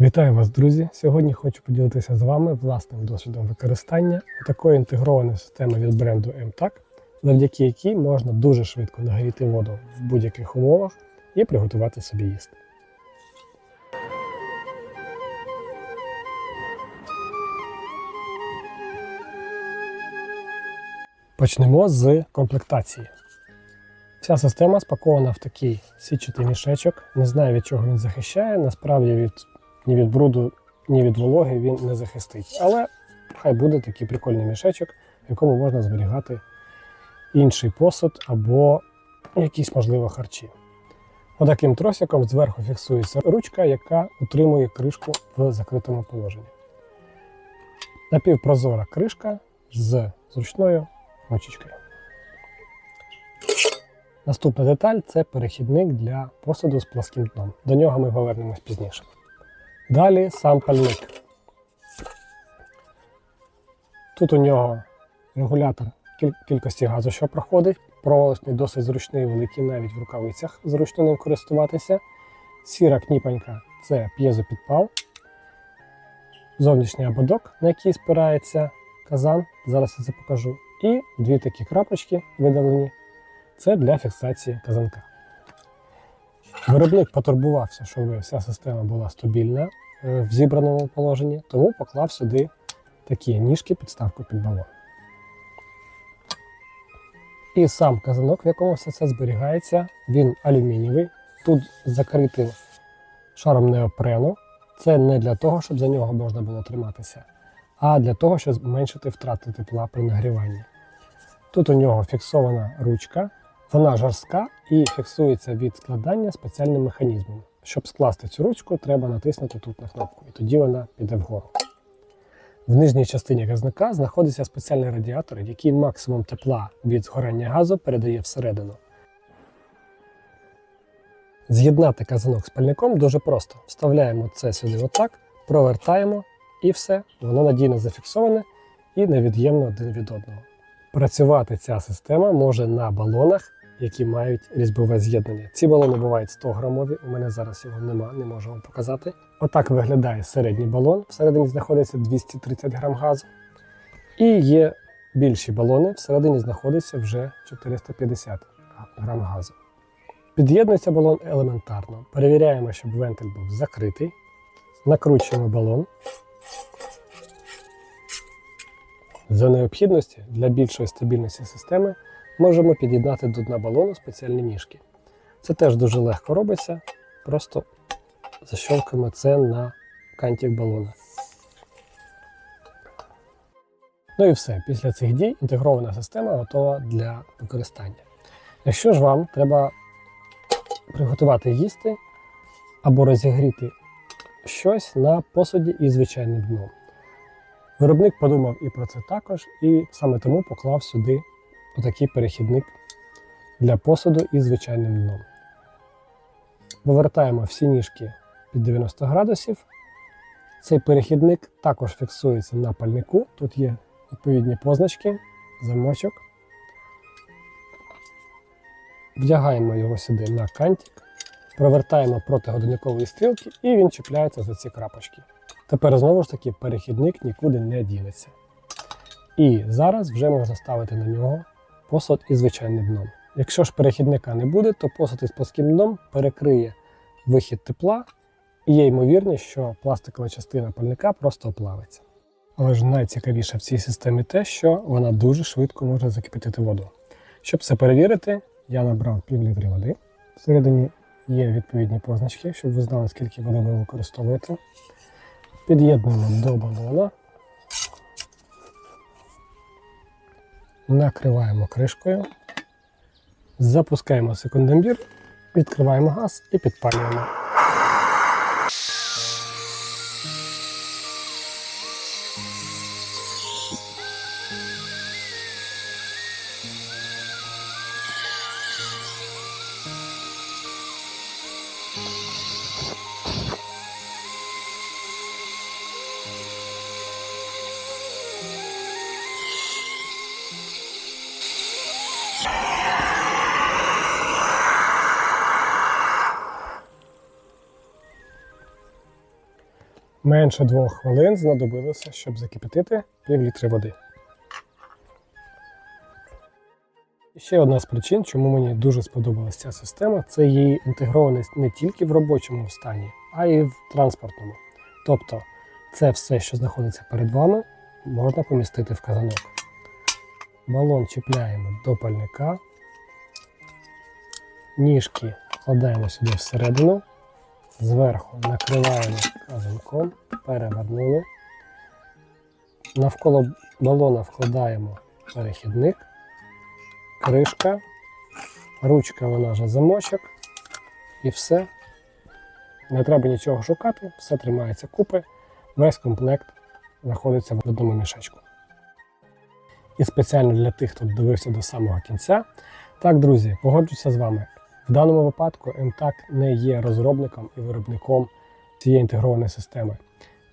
Вітаю вас, друзі! Сьогодні хочу поділитися з вами власним досвідом використання такої інтегрованої системи від бренду MTAC, завдяки якій можна дуже швидко нагріти воду в будь-яких умовах і приготувати собі їсти. Почнемо з комплектації. Ця система спакована в такий січатий мішечок. Не знаю від чого він захищає. Насправді від ні від бруду, ні від вологи він не захистить. Але хай буде такий прикольний мішечок, в якому можна зберігати інший посуд або якісь, можливо, харчі. Отаким тросиком зверху фіксується ручка, яка утримує кришку в закритому положенні. Напівпрозора кришка з зручною ручечкою. Наступна деталь це перехідник для посуду з пласким дном. До нього ми повернемось пізніше. Далі сам пальник. Тут у нього регулятор кіль- кількості газу, що проходить. Проволочний досить зручний, великий навіть в рукавицях зручно ним користуватися. Сіра кніпанька це п'єзопідпал. Зовнішній ободок, на який спирається казан. Зараз я це покажу. І дві такі крапочки видалені. Це для фіксації казанка. Виробник потурбувався, щоб вся система була стабільна е, в зібраному положенні, тому поклав сюди такі ніжки підставку під балон. І сам казанок, в якому все це зберігається, він алюмінієвий. Тут закритий шаром неопрену. Це не для того, щоб за нього можна було триматися, а для того, щоб зменшити втрати тепла при нагріванні. Тут у нього фіксована ручка, вона жорстка і фіксується від складання спеціальним механізмом. Щоб скласти цю ручку, треба натиснути тут на кнопку, і тоді вона піде вгору. В нижній частині газника знаходиться спеціальний радіатор, який максимум тепла від згорання газу передає всередину. З'єднати казанок з пальником дуже просто. Вставляємо це сюди отак, провертаємо і все, воно надійно зафіксоване і невід'ємно один від одного. Працювати ця система може на балонах, які мають різьбове з'єднання. Ці балони бувають 100 грамові, у мене зараз його нема, не можу вам показати. Отак виглядає середній балон. Всередині знаходиться 230 грам газу. І є більші балони, всередині знаходиться вже 450 грам газу. Під'єднується балон елементарно. Перевіряємо, щоб вентиль був закритий. Накручуємо балон. За необхідності для більшої стабільності системи можемо під'єднати до дна балону спеціальні ніжки. Це теж дуже легко робиться, просто защолкаємо це на кантик балона. Ну і все. Після цих дій інтегрована система готова для використання. Якщо ж вам треба приготувати їсти або розігріти щось на посуді із звичайним дном. Виробник подумав і про це також, і саме тому поклав сюди отакий перехідник для посуду із звичайним дном. Вивертаємо всі ніжки під 90 градусів. Цей перехідник також фіксується на пальнику. Тут є відповідні позначки, замочок. Вдягаємо його сюди на кантик, провертаємо проти годинникової стрілки і він чіпляється за ці крапочки. Тепер знову ж таки перехідник нікуди не дінеться. І зараз вже можна ставити на нього посуд із звичайним дном. Якщо ж перехідника не буде, то посуд із плоским дном перекриє вихід тепла, і є ймовірність, що пластикова частина пальника просто оплавиться. Але ж найцікавіше в цій системі те, що вона дуже швидко може закипятити воду. Щоб це перевірити, я набрав пів літри води. Всередині є відповідні позначки, щоб ви знали, скільки води ви використовуєте. Під'єднуємо до балона. Накриваємо кришкою. Запускаємо секундомір, відкриваємо газ і підпалюємо. Менше двох хвилин знадобилося, щоб закипятити пів літри води. І ще одна з причин, чому мені дуже сподобалася ця система, це її інтегрованість не тільки в робочому стані, а й в транспортному. Тобто це все, що знаходиться перед вами, можна помістити в казанок. Балон чіпляємо до пальника, ніжки вкладаємо сюди всередину, зверху накриваємо казанком, перевернули. Навколо балона вкладаємо перехідник, кришка, ручка вона вже замочок. І все. Не треба нічого шукати, все тримається купи, весь комплект знаходиться в одному мішечку. І спеціально для тих, хто дивився до самого кінця. Так, друзі, погоджуся з вами. В даному випадку МТАК не є розробником і виробником цієї інтегрованої системи.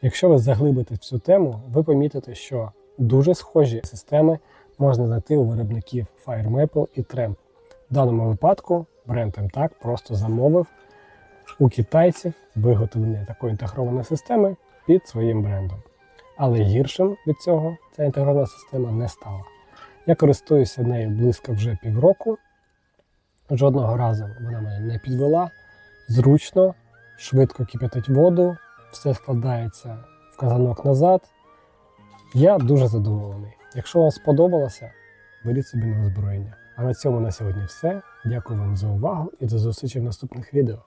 Якщо ви заглибитесь в цю тему, ви помітите, що дуже схожі системи можна знайти у виробників FireMaple і Tramp. В даному випадку бренд МТАК просто замовив у китайців виготовлення такої інтегрованої системи під своїм брендом. Але гіршим від цього ця інтегрована система не стала. Я користуюся нею близько вже півроку. Жодного разу вона мене не підвела. Зручно, швидко кипятить воду, все складається в казанок назад. Я дуже задоволений. Якщо вам сподобалося, беріть собі на озброєння. А на цьому на сьогодні все. Дякую вам за увагу і до зустрічі в наступних відео.